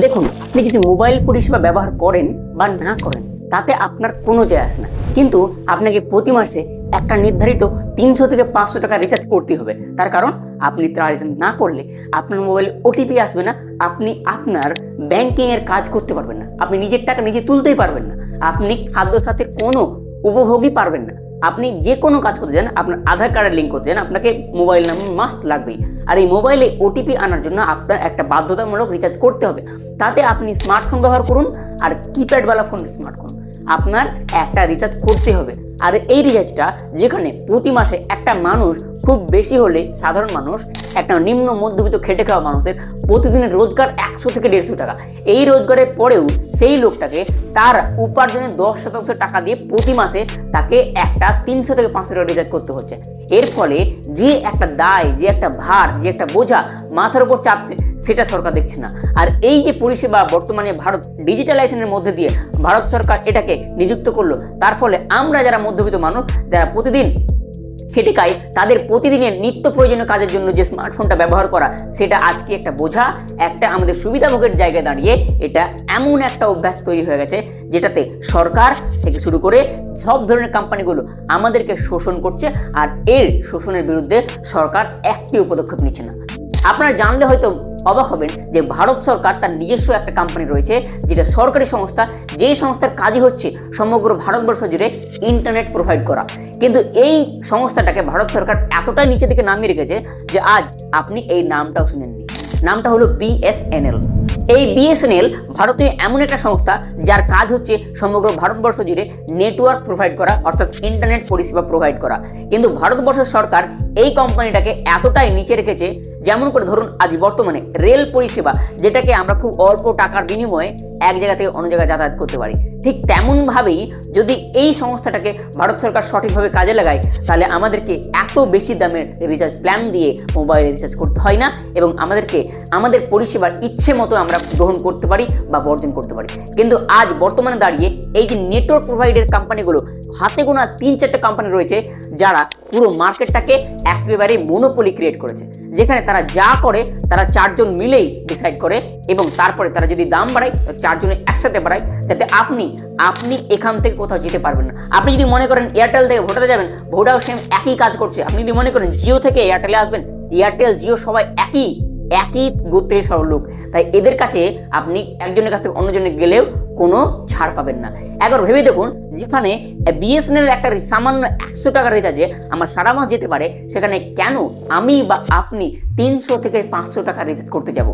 দেখুন, আপনি যদি মোবাইল পরিষেবা ব্যবহার করেন বা না করেন, তাতে আপনার কোনো যায় আসে না। কিন্তু আপনাকে প্রতি মাসে একটা নির্ধারিত তিনশো থেকে পাঁচশো টাকা রিচার্জ করতে হবে। তার কারণ, আপনি ট্রানজেকশন না করলে আপনার মোবাইলে ওটিপি আসবে না, আপনি আপনার ব্যাংকিং এর কাজ করতে পারবেন না। আপনি নিজের টাকা নিজে তুলতেই পারবেন না। আপনি খাদ্য সাথের কোনো উপভোগই পারবেন না। আপনি যে কোনো কাজ করতে চান, আপনার আধার কার্ডের লিঙ্ক করতে চান, আপনাকে মোবাইল নাম্বার মাস্ট লাগবেই। আর এই মোবাইলে ওটিপি আনার জন্য আপনার একটা বাধ্যতামূলক রিচার্জ করতে হবে। তাতে আপনি স্মার্টফোন ব্যবহার করুন আর কিপ্যাডওয়ালা ফোন স্মার্ট করুন। আপনার একটা রিচার্জ করতে হবে। আর এই রিচার্জটা যেখানে প্রতি মাসে একটা মানুষ খুব বেশি হলে সাধারণ মানুষ একটা নিম্ন মধ্যবিত্ত খেটে খাওয়া মানুষের প্রতিদিনের রোজগার একশো থেকে দেড়শো টাকা। এই রোজগারের পরেও সেই লোকটাকে তার উপার্জনের দশ শতাংশ টাকা দিয়ে প্রতি মাসে তাকে একটা তিনশো থেকে পাঁচশো টাকা রিচার্জ করতে হচ্ছে। এর ফলে যে একটা দায়, যে একটা ভার, যে একটা বোঝা মাথার উপর চাপছে, সেটা সরকার দেখছে না। আর এই যে পরিষেবা বর্তমানে ভারত ডিজিটালাইজেশনের মধ্যে দিয়ে ভারত সরকার এটাকে নিযুক্ত করল, তার ফলে আমরা যারা মধ্যবিত্ত মানুষ, যারা প্রতিদিন খেটে খায় তাদের প্রতিদিনের নিত্য প্রয়োজনীয় কাজের জন্য যে স্মার্টফোনটা ব্যবহার করা, সেটা আজকে একটা বোঝা, একটা আমাদের সুবিধাভোগের জায়গায় দাঁড়িয়ে এটা এমন একটা অভ্যাস তৈরি হয়ে গেছে যেটাতে সরকার থেকে শুরু করে সব ধরনের কোম্পানিগুলো আমাদেরকে শোষণ করছে আর এর শোষণের বিরুদ্ধে সরকার একটি পদক্ষেপ নিচ্ছে না। আপনারা জানলে হয়তো অবাক হবেন যে ভারত সরকার তার নিজস্ব একটা কোম্পানি রয়েছে, যেটা সরকারি সংস্থা, যে সংস্থার কাজই হচ্ছে সমগ্র ভারতবর্ষ জুড়ে ইন্টারনেট প্রোভাইড করা। কিন্তু এই সংস্থাটাকে ভারত সরকার এতটাই নিচে থেকে নামিয়ে রেখেছে যে আজ আপনি এই নামটাও শুনেননি। নামটা হলো বিএসএনএল এই বিএসএনএল ভারতে এমন একটা সংস্থা যার কাজ হচ্ছে সমগ্র ভারতবর্ষ জুড়ে নেটওয়ার্ক প্রোভাইড করা, অর্থাৎ ইন্টারনেট পরিষেবা প্রোভাইড করা। কিন্তু ভারতবর্ষের সরকার এই কোম্পানিটাকে এতটাই নিচে রেখেছে, যেমন করে ধরুন আজ বর্তমানে রেল পরিষেবা, যেটাকে আমরা খুব অল্প টাকার বিনিময়ে এক জায়গা থেকে অন্য জায়গায় যাতায়াত করতে পারি। ঠিক তেমনভাবেই যদি এই সংস্থাটাকে ভারত সরকার সঠিকভাবে কাজে লাগায়, তাহলে আমাদেরকে এত বেশি দামের রিচার্জ প্ল্যান দিয়ে মোবাইল রিচার্জ করতে হয় না এবং আমাদেরকে আমাদের পরিষেবার ইচ্ছে মতো আমরা গ্রহণ করতে পারি বা বর্জন করতে পারি। কিন্তু আজ বর্তমানে দাঁড়িয়ে এই যে নেটওয়ার্ক প্রোভাইডার কোম্পানিগুলো হাতে গোনা তিন চারটে কোম্পানি রয়েছে যারা পুরো মার্কেটটাকে একেবারে মনোপলি ক্রিয়েট করেছে। যেখানে তারা যা করে, তারা চারজন মিলেই ডিসাইড করে এবং তারপরে তারা যদি দাম বাড়ায় চারজনে একসাথে বাড়ায়। যাতে আপনি আপনি এখান থেকে কোথাও যেতে পারবেন না। আপনি যদি মনে করেন এয়ারটেল থেকে ভোটাতে যাবেন ভোটাও সেম একই কাজ করছে। আপনি যদি মনে করেন জিও থেকে এয়ারটেলে আসবেন এয়ারটেল জিও সবাই একই একই গোত্রের সব লোক। তাই এদের কাছে আপনি একজনের কাছ থেকে অন্যজনে গেলেও কোনো ছাড় পাবেন না। একবার ভেবে দেখুন, যেখানে বিএসএনএল একটা সামান্য একশো টাকার রিচার্জে আমার সারা মাস যেতে পারে, সেখানে কেন আমি বা আপনি তিনশো থেকে পাঁচশো টাকা রিচার্জ করতে যাব?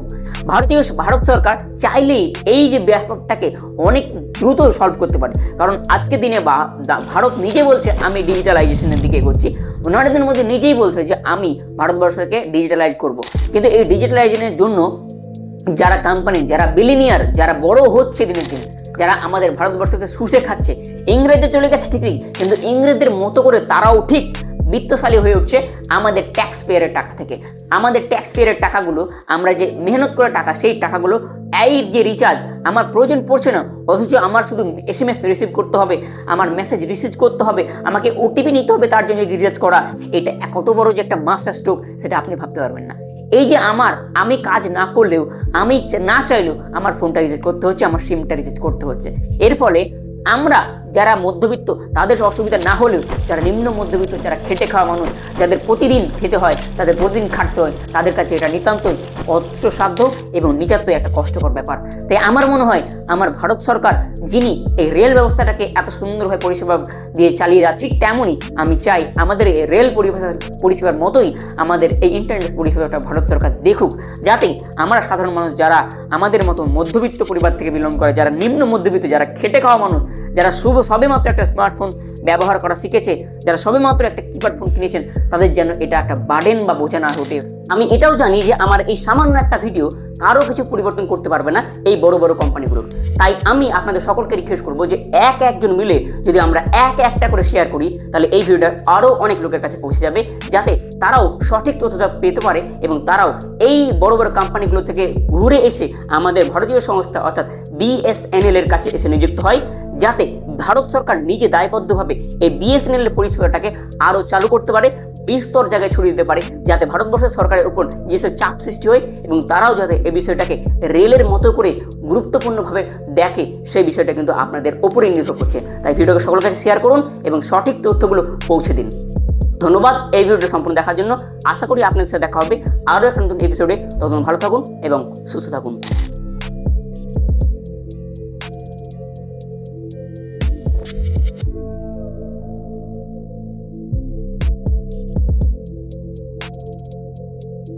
ভারতীয় ভারত সরকার চাইলেই এই যে ব্যাপারটাকে অনেক দ্রুত সলভ করতে পারে। কারণ আজকে দিনে বা ভারত নিজে বলছে, আমি ডিজিটালাইজেশনের দিকে এগোচ্ছি। ওনারা দিনের মধ্যে নিজেই বলছে যে, আমি ভারতবর্ষকে ডিজিটালাইজ করব। কিন্তু এই ডিজিটালাইজেশনের জন্য যারা কোম্পানি যারা বিলিনিয়ার যারা বড় হচ্ছে দিনের দিন যারা আমাদের ভারতবর্ষকে শুষে খাচ্ছে। ইংরেজদের চলে গেছে ঠিকই কিন্তু ইংরেজদের মতো করে তারাও ঠিক বিত্তশালী হয়ে উঠছে আমাদের ট্যাক্স পেয়ারের টাকা থেকে। আমাদের ট্যাক্স পেয়ারের টাকাগুলো, আমরা যে মেহনত করে টাকা, সেই টাকাগুলো এই যে রিচার্জ আমার প্রয়োজন পড়ছে না, অথচ আমার শুধু এস এম এস রিসিভ করতে হবে, আমার মেসেজ রিসিভ করতে হবে, আমাকে ওটিপি নিতে হবে, তার জন্য রিচার্জ করা। এটা কত বড় যে একটা মাস্টার স্ট্রোক সেটা আপনি ভাবতে পারবেন না। এই যে আমার, আমি কাজ না করলেও, আমি না চাইলেও আমার ফোনটা রিচার্জ করতে হচ্ছে, আমার সিমটা রিচার্জ করতে হচ্ছে। এর ফলে আমরা যারা মধ্যবিত্ত, তাদের অসুবিধা না হলেও যারা নিম্ন মধ্যবিত্ত, যারা খেটে খাওয়া মানুষ, যাদের প্রতিদিন খেতে হয়, তাদের প্রতিদিন খাটতে হয়, তাদের কাছে এটা নিতান্তই অস্ত্রসাধ্য এবং নিতান্তই একটা কষ্টকর ব্যাপার। তাই আমার মনে হয়, আমার ভারত সরকার, যিনি এই রেল ব্যবস্থাটাকে এত সুন্দরভাবে পরিষেবা দিয়ে চালিয়ে যাচ্ছে, ঠিক তেমনই আমি চাই আমাদের এই রেল পরিষেবা, পরিষেবার মতোই আমাদের এই ইন্টারনেট পরিষেবাটা ভারত সরকার দেখুক, যাতে আমরা সাধারণ মানুষ যারা আমাদের মতো মধ্যবিত্ত পরিবার থেকে বিলং করে, যারা নিম্ন মধ্যবিত্ত, যারা খেটে খাওয়া মানুষ, যারা শুভ সবেমাত্র একটা স্মার্টফোন ব্যবহার করা শিখেছে। যারা সবেমাত্র একটা কিপ্যাড ফোন কিনেছেন, তাদের যেন এটা একটা বার্ডেন বা বোঝা না ওঠে। আমি এটাও জানি যে আমার এই সামান্য একটা ভিডিও কারও কিছু পরিবর্তন করতে পারবে না এই বড় বড় কোম্পানিগুলোর তাই আমি আপনাদের সকলকে রিকোয়েস্ট করব যে এক, একজন মিলে যদি আমরা এক, একটা করে শেয়ার করি, তাহলে এই ভিডিওটা আরও অনেক লোকের কাছে পৌঁছে যাবে, যাতে তারাও সঠিক তথ্যটা পেতে পারে এবং তারাও এই বড় বড় কোম্পানিগুলো থেকে ঘুরে এসে আমাদের ভারতীয় সংস্থা অর্থাৎ বিএসএনএল এর কাছে এসে নিযুক্ত হয়, যাতে ভারত সরকার নিজে দায়বদ্ধভাবে এই বিএসএনএল এর পরিষেবাটাকে আরও চালু করতে পারে, বিস্তর জায়গায় ছড়িয়ে দিতে পারে, যাতে ভারতবর্ষের সরকারের উপর যেসব চাপ সৃষ্টি হয় এবং তারাও যাতে এই বিষয়টাকে রেলের মতো করে গুরুত্বপূর্ণভাবে দেখে, সেই বিষয়টা কিন্তু আপনাদের ওপরেই নির্ভর করছে। তাই ভিডিওকে সকলের কাছে শেয়ার করুন এবং সঠিক তথ্যগুলো পৌঁছে দিন। ধন্যবাদ এই ভিডিওটা সম্পূর্ণ দেখার জন্য। আশা করি আপনাদের সাথে দেখা হবে আরও একটা নতুন এপিসোডে তখন ভালো থাকুন এবং সুস্থ থাকুন।